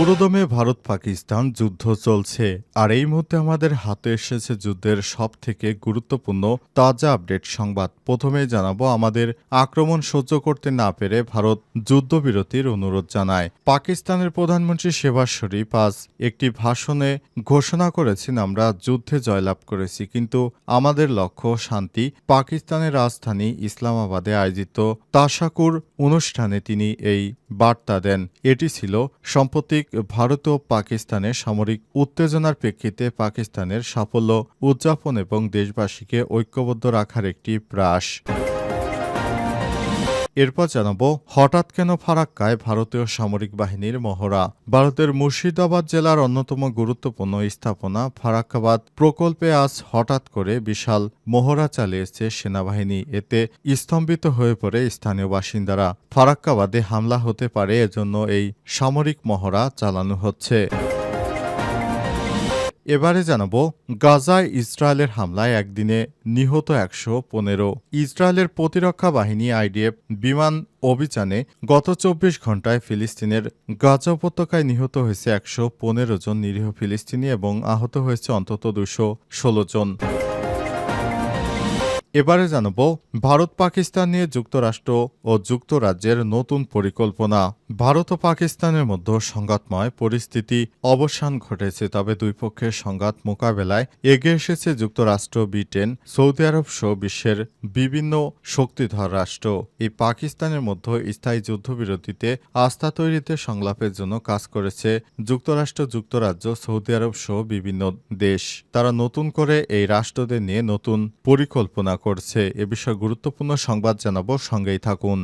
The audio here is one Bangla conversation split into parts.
পুরোদমে ভারত পাকিস্তান যুদ্ধ চলছে, আর এই মুহূর্তে আমাদের হাতে এসেছে যুদ্ধের সব থেকে গুরুত্বপূর্ণ তাজা আপডেট সংবাদ। প্রথমে জানাব, আমাদের আক্রমণ সহ্য করতে না পেরে ভারত যুদ্ধবিরতির অনুরোধ জানায়। পাকিস্তানের প্রধানমন্ত্রী শেবাজ শরীফ আজ একটি ভাষণে ঘোষণা করেছেন, আমরা যুদ্ধে জয়লাভ করেছি, কিন্তু আমাদের লক্ষ্য শান্তি। পাকিস্তানের রাজধানী ইসলামাবাদে আয়োজিত তাসাকুর অনুষ্ঠানে তিনি এই বার্তা দেন। এটি ছিল সাম্প্রতিক ভারত ও পাকিস্তানের সামরিক উত্তেজনার প্রেক্ষিতে পাকিস্তানের সাফল্য উদযাপন এবং দেশবাসীকে ঐক্যবদ্ধ রাখার একটি প্রয়াস। এরপর জানাব, হঠাৎ কেন ফারাক্কায় ভারতীয় সামরিক বাহিনীর মহড়া? ভারতের মুর্শিদাবাদ জেলার অন্যতম গুরুত্বপূর্ণ স্থাপনা ফারাক্কাবাদ। প্রকল্পে আজ হঠাৎ করে বিশাল মহড়া চালিয়েছে সেনাবাহিনী। এতে স্তম্ভিত হয়ে পড়ে স্থানীয় বাসিন্দারা। ফারাক্কাবাদে হামলা হতে পারে, এজন্য এই সামরিক মহড়া চালানো হচ্ছে। এবারে জানাব, গাজায় ইসরায়েলের হামলায় একদিনে নিহত একশো পনেরো। ইসরায়েলের প্রতিরক্ষা বাহিনী আইডিএফ বিমান অভিযানে গত চব্বিশ ঘন্টায় ফিলিস্তিনের গাজা উপত্যকায় নিহত হয়েছে একশো পনেরো জন নিরীহ ফিলিস্তিনি এবং আহত হয়েছে অন্তত দুশো ষোলো জন। এবারে জানাব ভারত পাকিস্তান নিয়ে যুক্তরাষ্ট্র ও যুক্তরাজ্যের নতুন পরিকল্পনা। ভারত ও পাকিস্তানের মধ্যে সংঘাতময় পরিস্থিতি অবসান ঘটেছে, তবে দুই পক্ষের সংঘাত মোকাবেলায় এগিয়ে এসেছে যুক্তরাষ্ট্র, ব্রিটেন, সৌদি আরব সহ বিশ্বের বিভিন্ন শক্তিধর রাষ্ট্র। এই পাকিস্তানের মধ্যে স্থায়ী যুদ্ধবিরতিতে আস্থা তৈরিতে সংলাপের জন্য কাজ করেছে যুক্তরাষ্ট্র, যুক্তরাজ্য, সৌদি আরব সহ বিভিন্ন দেশ। তারা নতুন করে এই রাষ্ট্রদের নিয়ে নতুন পরিকল্পনা করছে। এ বিষয়ে গুরুত্বপূর্ণ সংবাদ জানাব সঙ্গেই থাকুন।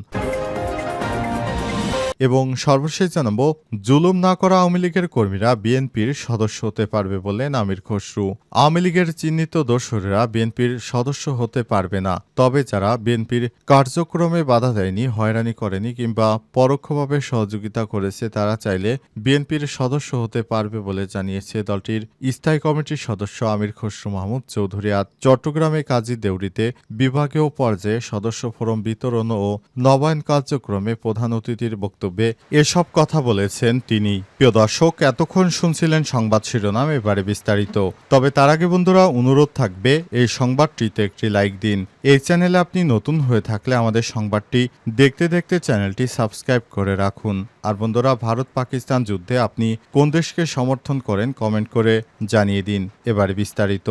এবং সর্বশেষ জানাব, জুলুম না করা আওয়ামী লীগের কর্মীরা বিএনপির সদস্য হতে পারবে বললেন আমির খসরু। আওয়ামী লীগের চিহ্নিত দোসরেরা বিএনপির সদস্য হতে পারবে না। তবে যারা বিএনপির কার্যক্রমে বাধা দেয়নি, হয়রানি করেনি কিংবা পরোক্ষভাবে সহযোগিতা করেছে, তারা চাইলে বিএনপির সদস্য হতে পারবে বলে জানিয়েছে দলটির স্থায়ী কমিটির সদস্য আমির খসরু মাহমুদ চৌধুরী। আজ চট্টগ্রামে কাজী দেউরিতে বিভাগীয় পর্যায়ে সদস্য ফোরম বিতরণ ও নবায়ন কার্যক্রমে প্রধান অতিথির বক্তব্যে এসব কথা বলেছেন তিনি। প্রিয় দর্শক, এতক্ষণ শুনছিলেন সংবাদ শিরোনাম, এবারে বিস্তারিত। তবে তার আগে বন্ধুরা, অনুরোধ থাকবে এই সংবাদটিতে একটি লাইক দিন। এই চ্যানেলে আপনি নতুন হয়ে থাকলে আমাদের সংবাদটি দেখতে দেখতে চ্যানেলটি সাবস্ক্রাইব করে রাখুন। আর বন্ধুরা, ভারত পাকিস্তান যুদ্ধে আপনি কোন দেশকে সমর্থন করেন, কমেন্ট করে জানিয়ে দিন। এবারে বিস্তারিত।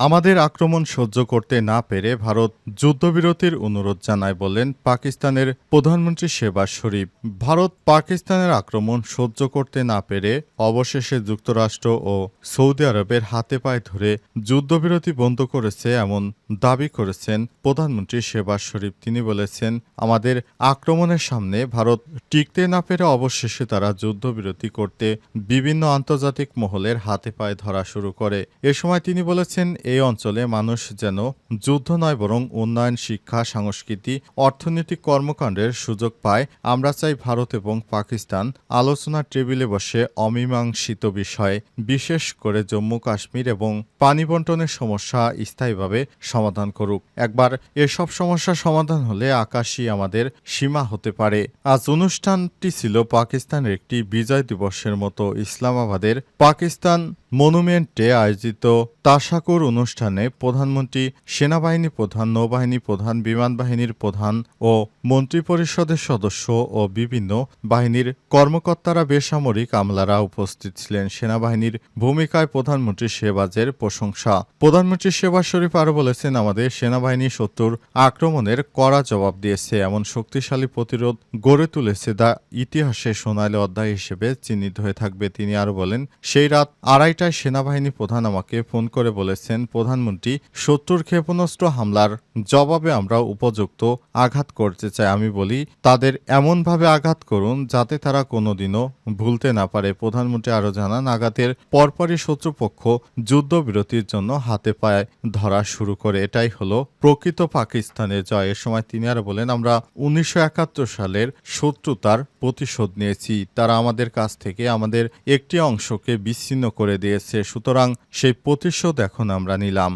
আমাদের আক্রমণ সহ্য করতে না পেরে ভারত যুদ্ধবিরতির অনুরোধ জানায় বললেন পাকিস্তানের প্রধানমন্ত্রী শেবাজ শরীফ। ভারত পাকিস্তানের আক্রমণ সহ্য করতে না পেরে অবশেষে যুক্তরাষ্ট্র ও সৌদি আরবের হাতে পায়ে ধরে যুদ্ধবিরতি বন্ধ করেছে এমন দাবি করেছেন প্রধানমন্ত্রী শেবাজ শরীফ। তিনি বলেছেন, আমাদের আক্রমণের সামনে ভারত টিকতে না পেরে অবশেষে তারা যুদ্ধবিরতি করতে বিভিন্ন আন্তর্জাতিক মহলের হাতে পায়ে ধরা শুরু করে। এ সময় তিনি বলেছেন এই অঞ্চলে মানুষ যেন যুদ্ধ নয় বরং উন্নয়ন, শিক্ষা, সংস্কৃতি, অর্থনৈতিক কর্মকাণ্ডের সুযোগ পায়, আমরা চাই ভারত এবং পাকিস্তান আলোচনার টেবিলে বসে অমীমাংসিত বিষয়ে, বিশেষ করে জম্মু কাশ্মীর এবং পানি বন্টনের সমস্যা স্থায়ীভাবে সমাধান করুক। একবার এসব সমস্যা সমাধান হলে আকাশই আমাদের সীমা হতে পারে। আজ অনুষ্ঠানটি ছিল পাকিস্তানের একটি বিজয় দিবসের মতো। ইসলামাবাদের পাকিস্তান মনুমেন্টে আয়োজিত তাসাকুর অনুষ্ঠানে প্রধানমন্ত্রী, সেনাবাহিনী প্রধান, নৌবাহিনী প্রধান, বিমান বাহিনীর প্রধান ও মন্ত্রিপরিষদের সদস্য ও বিভিন্ন বাহিনীর কর্মকর্তারা বেসামরিক আমলারা উপস্থিত ছিলেন। সেনাবাহিনীর ভূমিকায় প্রধানমন্ত্রী শেবাজের প্রশংসা। প্রধানমন্ত্রী শেবাজ শরীফ আরও বলেছেন, আমাদের সেনাবাহিনী শত্রুর আক্রমণের কড়া জবাব দিয়েছে। এমন শক্তিশালী প্রতিরোধ গড়ে তুলেছে দা ইতিহাসে সোনালী অধ্যায় হিসেবে চিহ্নিত হয়ে থাকবে। তিনি আরও বলেন, সেই রাত আড়াইটায় সেনাবাহিনী প্রধান আমাকে ফোন করে বলেছেন প্রধানমন্ত্রী শত্রুর ক্ষেপণাস্ত্র হামলার জবাবে আমরা উপযুক্ত আঘাত করতে চাই, আমি বলি, তাদের এমনভাবে আঘাত করুন যাতে তারা কোনোদিনও ভুলতে না পারে। প্রধানমন্ত্রী আরও জানান, আঘাতের পরপরই শত্রুপক্ষ যুদ্ধবিরতির জন্য হাতে পায়ে ধরা শুরু করে। এটাই হলো প্রকৃত পাকিস্তানের জয়। এ সময় তিনি আরও বলেন, আমরা উনিশশো একাত্তর সালের শত্রুতার প্রতিশোধ নিয়েছি। তারা আমাদের কাছ থেকে আমাদের একটি অংশকে বিচ্ছিন্ন করে দিয়েছে। সুতরাং সেই প্রতিশোধ এখন আমরা নিলাম।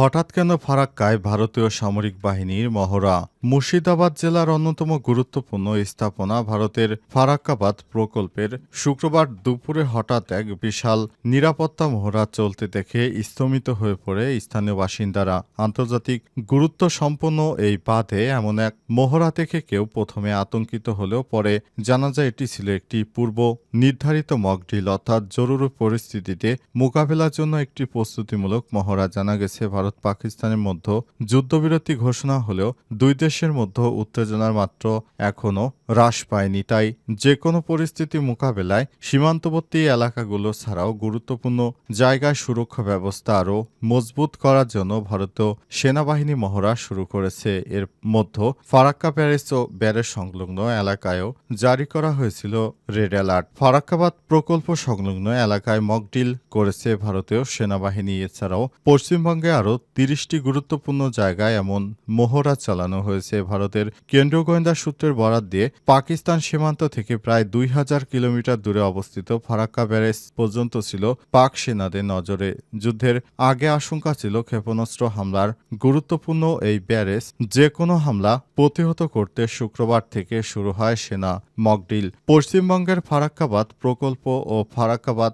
হঠাৎ কেন ফারাক্কায় ভারতীয় সামরিক বাহিনীর মহড়া? মুর্শিদাবাদ জেলার অন্যতম গুরুত্বপূর্ণ স্থাপনা ভারতের ফারাক্কাবাদ প্রকল্পের শুক্রবার দুপুরে হঠাৎ এক বিশাল নিরাপত্তা মহড়া চলতে দেখে স্তমিত হয়ে পড়ে স্থানীয় বাসিন্দারা। আন্তর্জাতিক গুরুত্ব সম্পন্ন এই বাঁধে এমন এক মহড়া থেকে কেউ প্রথমে আতঙ্কিত হলেও পরে জানা যায় এটি ছিল একটি পূর্ব নির্ধারিত মকডিল অর্থাৎ জরুরি পরিস্থিতিতে মোকাবেলার জন্য একটি প্রস্তুতিমূলক মহড়া জানা গেছে ভারত পাকিস্তানের মধ্যে যুদ্ধবিরতি ঘোষণা হলেও দুই দেশের মধ্যে উত্তেজনার মাত্র এখনও হ্রাস পায়নি। তাই যে কোনো পরিস্থিতি মোকাবেলায় সীমান্তবর্তী এলাকাগুলো ছাড়াও গুরুত্বপূর্ণ জায়গায় সুরক্ষা ব্যবস্থা আরও মজবুত করার জন্য ভারতীয় সেনাবাহিনী মহড়া শুরু করেছে। এর মধ্যে ফারাক্কা প্যারিস ও ব্যারেজ সংলগ্ন এলাকায়ও জারি করা হয়েছিল রেড অ্যালার্ট। ফারাক্কাবাদ প্রকল্প সংলগ্ন এলাকায় মকডিল করেছে ভারতীয় সেনাবাহিনী। এছাড়াও পশ্চিমবঙ্গে আরও তিরিশটি গুরুত্বপূর্ণ জায়গায় এমন মহড়া চালানো হয়েছে। ভারতের কেন্দ্রীয় গোয়েন্দা সূত্রের বরাত দিয়ে পাকিস্তান সীমান্ত থেকে প্রায় দুই হাজার কিলোমিটার দূরে অবস্থিত ফারাক্কা ব্যারেজ পর্যন্ত ছিল পাক সেনাদের নজরে। যুদ্ধের আগে আশঙ্কা ছিল ক্ষেপণাস্ত্র হামলার গুরুত্বপূর্ণ এই ব্যারেজ যে কোনো হামলা প্রতিহত করতে শুক্রবার থেকে শুরু হয় সেনা মকডিল পশ্চিমবঙ্গের ফারাক্কাবাদ প্রকল্প ও ফারাক্কাবাদ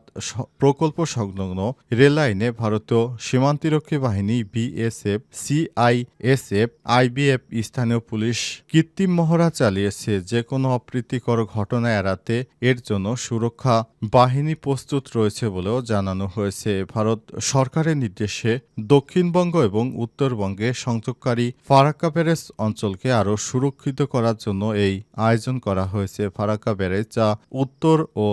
প্রকল্প সংলগ্ন রেললাইনে ভারতীয় সীমান্তিরক্ষী বাহিনী বিএসএফ, সিআইএসএফ, আইবিএফ, স্থানীয় পুলিশ কৃত্রিম মহড়া চালিয়েছে। যে কোনো অপ্রীতিকর ঘটনা এড়াতে এর জন্য সুরক্ষা বাহিনী প্রস্তুত রয়েছে বলেও জানানো হয়েছে। ভারত সরকারের নির্দেশে দক্ষিণবঙ্গ এবং উত্তরবঙ্গে সংযোগকারী ফারাক্কা ব্যারেজ অঞ্চলকে আরও সুরক্ষিত করার জন্য এই আয়োজন করা হয়েছে। ফারাক্কা ব্যারেজ যা উত্তর ও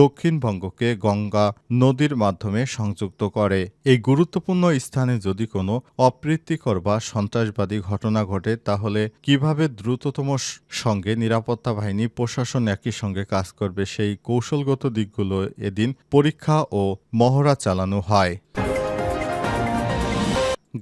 দক্ষিণবঙ্গকে গঙ্গা নদীর মাধ্যমে সংযুক্ত করে। এই গুরুত্বপূর্ণ স্থানে যদি কোনো অপ্রীতিকর বা সন্ত্রাসবাদী ঘটনা ঘটে, তাহলে কীভাবে দ্রুততম সঙ্গে নিরাপত্তা বাহিনী, প্রশাসন একই সঙ্গে কাজ করবে? সেই কৌশলগত দিকগুলো এদিন পরীক্ষা ও মহড়া চালানো হয়।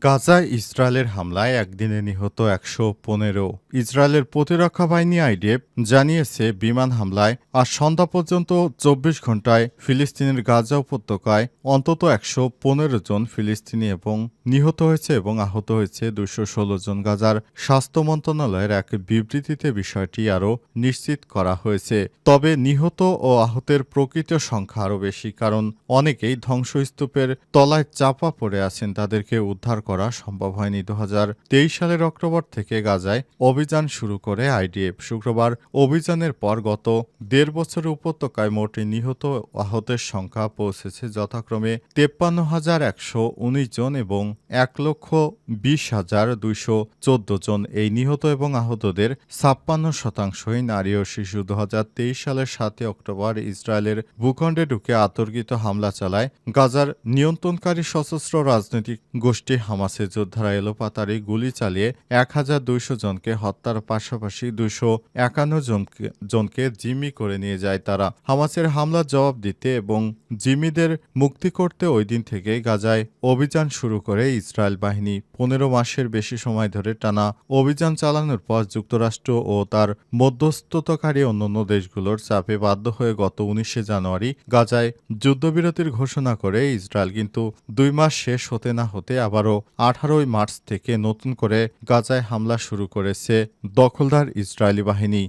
গাজা ইসরায়েলের হামলায় একদিনে নিহত একশো পনেরো ইসরায়েলের প্রতিরক্ষা বাহিনী আইডিএফ জানিয়েছে, বিমান হামলায় আজ সন্ধ্যা পর্যন্ত চব্বিশ ঘন্টায় ফিলিস্তিনের গাজা উপত্যকায় অন্তত একশো পনেরো জন ফিলিস্তিনি এবং নিহত হয়েছে এবং আহত হয়েছে দুশো ষোলো জন গাজার স্বাস্থ্য মন্ত্রণালয়ের এক বিবৃতিতে বিষয়টি আরও নিশ্চিত করা হয়েছে। তবে নিহত ও আহতের প্রকৃত সংখ্যা আরও বেশি, কারণ অনেকেই ধ্বংসস্তূপের তলায় চাপা পড়ে আছেন। তাদেরকে উদ্ধার করা সম্ভব হয়নি। দু হাজার তেইশ সালের অক্টোবর থেকে গাজায় অভিযান শুরু করে আইডিএফ। শুক্রবার অভিযানের পর গত দেড় বছরের উপত্যকায় মোট নিহত আহতের সংখ্যা পৌঁছেছে যথাক্রমে তেপ্পান্ন হাজার একশো উনিশ জন এবং এক লক্ষ বিশ হাজার দুইশো চোদ্দ জন। এই নিহত এবং আহতদের ছাপ্পান্ন শতাংশই নারী ও শিশু। দু হাজার তেইশ সালের সাতই অক্টোবর ইসরায়েলের ভূখণ্ডে ঢুকে আতর্কিত হামলা চালায় গাজার নিয়ন্ত্রণকারী সশস্ত্র রাজনৈতিক গোষ্ঠী হামাসের যোদ্ধারা। এলোপাতারি গুলি চালিয়ে এক হাজার দুইশো জনকে হত্যার পাশাপাশি দুইশো একান্ন জনকে জনকে জিম্মি করে নিয়ে যায় তারা। হামাসের হামলার জবাব দিতে এবং জিম্মিদের মুক্তি করতে ওই দিন থেকে গাজায় অভিযান শুরু করে ইসরায়েল বাহিনী। পনেরো মাসের বেশি সময় ধরে টানা অভিযান চালানোর পর যুক্তরাষ্ট্র ও তার মধ্যস্থতাকারী অন্যান্য দেশগুলোর চাপে বাধ্য হয়ে গত উনিশে জানুয়ারি গাজায় যুদ্ধবিরতির ঘোষণা করে ইসরায়েল। কিন্তু দুই মাস শেষ হতে না হতে আবারও আঠারোই মার্চ থেকে নতুন করে গাজায় হামলা শুরু করেছে দখলদার ইসরায়েলি বাহিনী।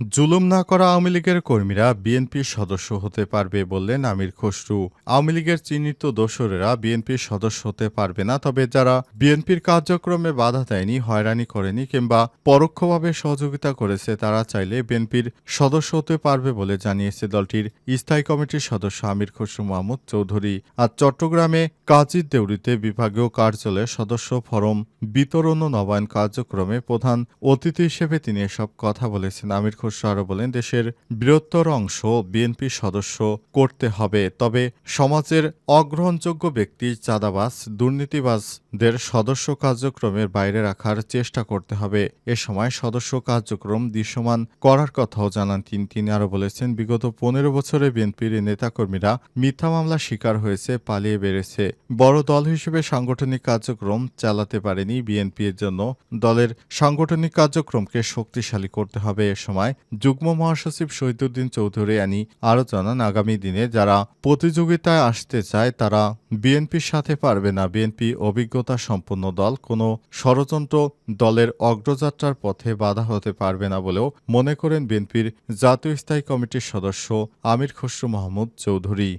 জুলুম না করা আওয়ামী লীগের কর্মীরা বিএনপির সদস্য হতে পারবে বললেন আমির খসরু। আওয়ামী লীগের চিহ্নিত দোসরেরা বিএনপির সদস্য হতে পারবে না, তবে যারা বিএনপির কার্যক্রমে বাধা দেয়নি, হয়রানি করেনি কিংবা পরোক্ষভাবে সহযোগিতা করেছে, তারা চাইলে বিএনপির সদস্য হতে পারবে বলে জানিয়েছে দলটির স্থায়ী কমিটির সদস্য আমির খসরু মাহমুদ চৌধুরী। আজ চট্টগ্রামে কাজী দেউরিতে বিভাগীয় কার্যালয়ে সদস্য ফরম বিতরণ ও নবায়ন কার্যক্রমে প্রধান অতিথি হিসেবে তিনি এসব কথা বলেছেন আমির খসরু আরও বলেন, দেশের বৃহত্তর অংশ বিএনপির সদস্য করতে হবে, তবে সমাজের অগ্রহণযোগ্য ব্যক্তি, চাঁদাবাজ, দুর্নীতিবাজদের সদস্য কার্যক্রমের বাইরে রাখার চেষ্টা করতে হবে। এ সময় সদস্য কার্যক্রম দৃশ্যমান করার কথাও জানান তিনি। তিনি আরও বলেছেন, বিগত পনেরো বছরে বিএনপির নেতাকর্মীরা মিথ্যা মামলা শিকার হয়েছে, পালিয়ে বেড়েছে। বড় দল হিসেবে সাংগঠনিক কার্যক্রম চালাতে পারেনি বিএনপির জন্য দলের সাংগঠনিক কার্যক্রমকে শক্তিশালী করতে হবে। এ সময় যুগ্ম মহাসচিব শহীদুদ্দিন চৌধুরী আনি আরও জানান আগামী দিনে যারা প্রতিযোগিতায় আসতে চায় তারা বিএনপির সাথে পারবে না। বিএনপি অভিজ্ঞতা সম্পন্ন দল, কোনো ষড়যন্ত্র দলের অগ্রযাত্রার পথে বাধা হতে পারবে না বলেও মনে করেন বিএনপির জাতীয় স্থায়ী কমিটির সদস্য আমির খসরু মাহমুদ চৌধুরী।